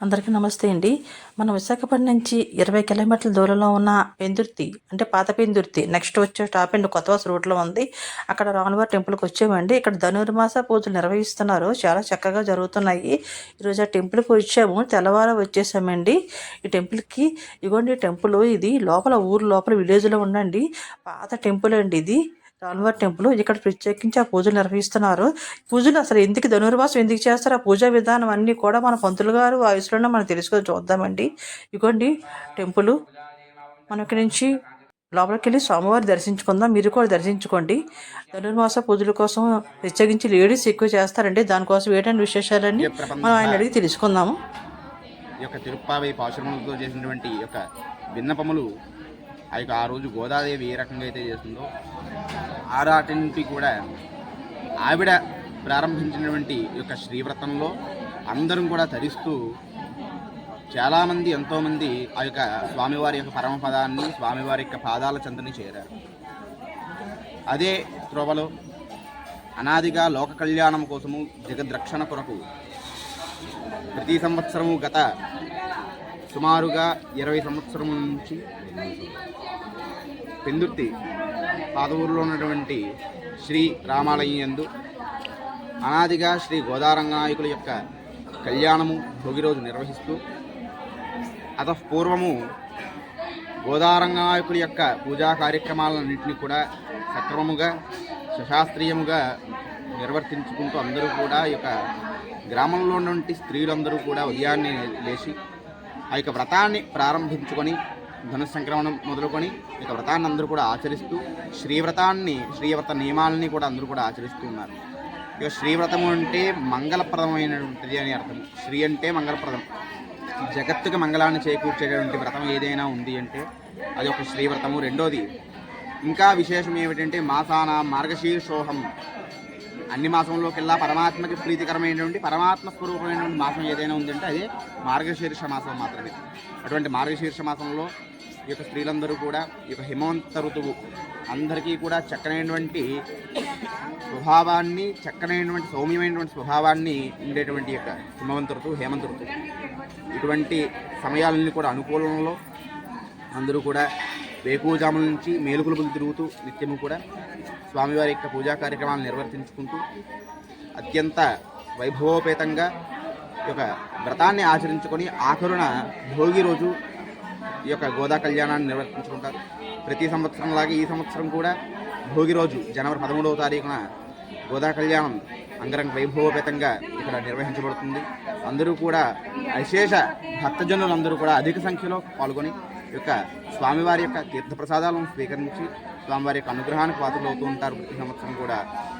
అందరికీ నమస్తే అండి. మనం విశాఖపట్నం నుంచి ఇరవై కిలోమీటర్ల దూరంలో ఉన్న పెందుర్తి అంటే పాత పెందుర్తి నెక్స్ట్ వచ్చే స్టాప్ అండ్ కొత్తవాస రోడ్లో ఉంది. అక్కడ రాములవారి టెంపుల్కి వచ్చామండి. ఇక్కడ ధనుర్మాస పూజలు నిర్వహిస్తున్నారు. చాలా చక్కగా జరుగుతున్నాయి. ఈరోజు ఆ టెంపుల్కి వచ్చాము. తెల్లవారు వచ్చేసామండి. ఈ టెంపుల్కి ఇగోండి టెంపుల్ ఇది లోపల ఊరు లోపల విలేజ్లో ఉండండి పాత టెంపుల్ అండి ఇది. రాములవారి టెంపుల్ ఇక్కడ ప్రత్యేకించి ఆ పూజలు నిర్వహిస్తున్నారు. పూజలు అసలు ఎందుకు ధనుర్మాసం ఎందుకు చేస్తారు? ఆ పూజా విధానం అన్నీ కూడా మన పంతులు గారు వాయిస్లోనే మనం తెలుసుకొని చూద్దామండి. ఇగోండి టెంపుల్. మనం ఇక్కడి నుంచి లోపలికి వెళ్ళి స్వామివారి దర్శించుకుందాం. మీరు కూడా దర్శించుకోండి. ధనుర్మాస పూజల కోసం ప్రత్యేకించి లేడీస్ ఎక్కువ చేస్తారండి. దానికోసం ఏంటంటే విశేషాలన్నీ మనం ఆయన అడిగి తెలుసుకుందాము. ఈ యొక్క తిరుప్పావై పాశురములతో చేసినటువంటి యొక్క విన్నపములు ఆ యొక్క ఆ రోజు గోదాదేవి ఏ రకంగా అయితే చేస్తుందో ఆరాటింటి కూడా ఆవిడ ప్రారంభించినటువంటి ఈ యొక్క శ్రీవ్రతంలో అందరం కూడా ధరిస్తూ చాలామంది ఎంతోమంది ఆ యొక్క స్వామివారి యొక్క పరమపదాన్ని స్వామివారి యొక్క పాదాల చెంతని చేరారు. అదే త్రోవలో అనాదిగా లోక కళ్యాణం కోసము జగద్రక్షణ కొరకు ప్రతి సంవత్సరము గత సుమారుగా ఇరవై సంవత్సరం నుంచి పెందుర్తి పాదవూరులో ఉన్నటువంటి శ్రీ రామాలయం యందు అనాదిగా శ్రీ గోదారంగనాయకుల యొక్క కళ్యాణము భోగి రోజు నిర్వహిస్తూ అతఃపూర్వము గోదారంగనాయకుల యొక్క పూజా కార్యక్రమాలన్నింటినీ కూడా సక్రమముగా సుశాస్త్రీయముగా నిర్వర్తించుకుంటూ అందరూ కూడా ఈ యొక్క గ్రామంలో ఉన్నటువంటి స్త్రీలందరూ కూడా ఉదయాన్నే లేచి ఆ యొక్క వ్రతాన్ని ప్రారంభించుకొని ధన సంక్రమణం మొదలుకొని ఇక వ్రతాన్ని అందరూ కూడా ఆచరిస్తూ శ్రీవ్రతాన్ని శ్రీవ్రత నియమాలని కూడా అందరూ కూడా ఆచరిస్తూ ఉన్నారు. ఇక శ్రీవ్రతము అంటే మంగళప్రదమైనటువంటిది అని అర్థం. శ్రీ అంటే మంగళప్రదం. జగత్తుకి మంగళాన్ని చేకూర్చేటువంటి వ్రతం ఏదైనా ఉంది అంటే అది ఒక శ్రీవ్రతము. రెండోది ఇంకా విశేషం ఏమిటంటే మాసాన మార్గశీర్షోహం. అన్ని మాసంలోకెల్లా పరమాత్మకి ప్రీతికరమైనటువంటి పరమాత్మ స్వరూపమైనటువంటి మాసం ఏదైనా ఉందంటే అదే మార్గశీర్ష మాసం మాత్రమే. అటువంటి మార్గశీర్ష మాసంలో ఈ యొక్క స్త్రీలందరూ కూడా ఈ యొక్క హిమవంత ఋతువు అందరికీ కూడా చక్కనైనటువంటి స్వభావాన్ని చక్కనైనటువంటి సౌమ్యమైనటువంటి స్వభావాన్ని ఉండేటువంటి యొక్క హిమవంత ఋతువు హేమంత ఋతువు. ఇటువంటి సమయాలని కూడా అనుకూలంలో అందరూ కూడా వేకూజాముల నుంచి మేలుకొలుపులు తిరుగుతూ నిత్యము కూడా స్వామివారి యొక్క పూజా కార్యక్రమాలను నిర్వర్తించుకుంటూ అత్యంత వైభవోపేతంగా ఒక యొక్క వ్రతాన్ని ఆచరించుకొని ఆఖరున భోగి రోజు ఈ యొక్క గోదా కళ్యాణాన్ని నిర్వర్తించుకుంటారు. ప్రతి సంవత్సరం లాగే ఈ సంవత్సరం కూడా భోగి రోజు జనవరి పదమూడవ తారీఖున గోదా కళ్యాణం అంగరంగ వైభవపేతంగా ఇక్కడ నిర్వహించబడుతుంది. అందరూ కూడా విశేష భక్తజనులందరూ కూడా అధిక సంఖ్యలో పాల్గొని యొక్క స్వామివారి యొక్క తీర్థప్రసాదాలను స్వీకరించి స్వామివారి యొక్క అనుగ్రహానికి పాత్రలు అవుతూ ఉంటారు. ప్రతి సంవత్సరం కూడా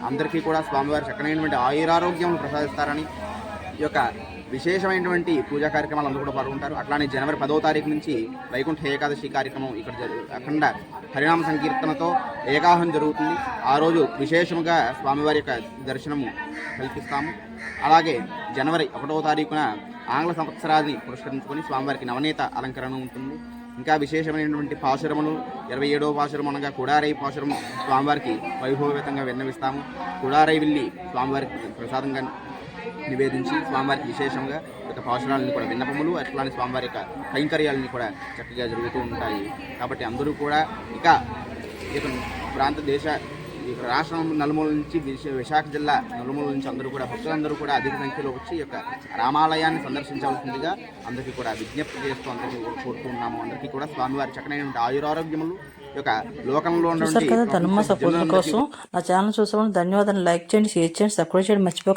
అందరికీ కూడా స్వామివారి చక్కనైనటువంటి ఆయురారోగ్యం ప్రసాదిస్తారని ఈ యొక్క విశేషమైనటువంటి పూజా కార్యక్రమాలు అందరూ కూడా పాల్గొంటారు అట్లానే జనవరి పదో తారీఖు నుంచి వైకుంఠ ఏకాదశి కార్యక్రమం ఇక్కడ అఖండ హరినామ సంకీర్తనతో ఏకాహం జరుగుతుంది. ఆ రోజు విశేషముగా స్వామివారి యొక్క దర్శనము కల్పిస్తాము. అలాగే జనవరి ఒకటో తారీఖున ఆంగ్ల సంవత్సరాన్ని పురస్కరించుకొని స్వామివారికి నవనీత అలంకరణ ఉంటుంది. ఇంకా విశేషమైనటువంటి పాశురములు ఇరవై ఏడవ పాశురం అనగా కుడారై పాశురం స్వామివారికి వైభవవేతంగా విన్నవిస్తాము. కుడారై వెళ్ళి స్వామివారికి ప్రసాదంగా నివేదించి స్వామివారికి విశేషంగా యొక్క పాశురాలని కూడా విన్నపములు అట్లానే స్వామివారి యొక్క కైంకర్యాలని కూడా చక్కగా జరుగుతూ ఉంటాయి. కాబట్టి అందరూ కూడా ఇక యొక్క ప్రాంత దేశ యొక్క రాష్ట్రం నలుమూల నుంచి విశ- విశాఖ జిల్లా నలుమూల నుంచి అందరూ కూడా భక్తులందరూ కూడా అధిక సంఖ్యలో వచ్చి ఈ యొక్క రామాలయాన్ని సందర్శించవలసిందిగా అందరికీ కూడా విజ్ఞప్తి చేస్తూ అందరికీ కోరుతున్నాము అందరికీ కూడా స్వామివారి చక్కనైన ఆయురారోగ్యములు యొక్క లోకంలో చూసారు కదా పూజల జనులందరికీ కోసం నా ఛానల్ చూసామని ధన్యవాదాలు. లైక్ చేయండి షేర్ చేయండి సబ్స్క్రైబ్ చేయండి మర్చిపోకండి.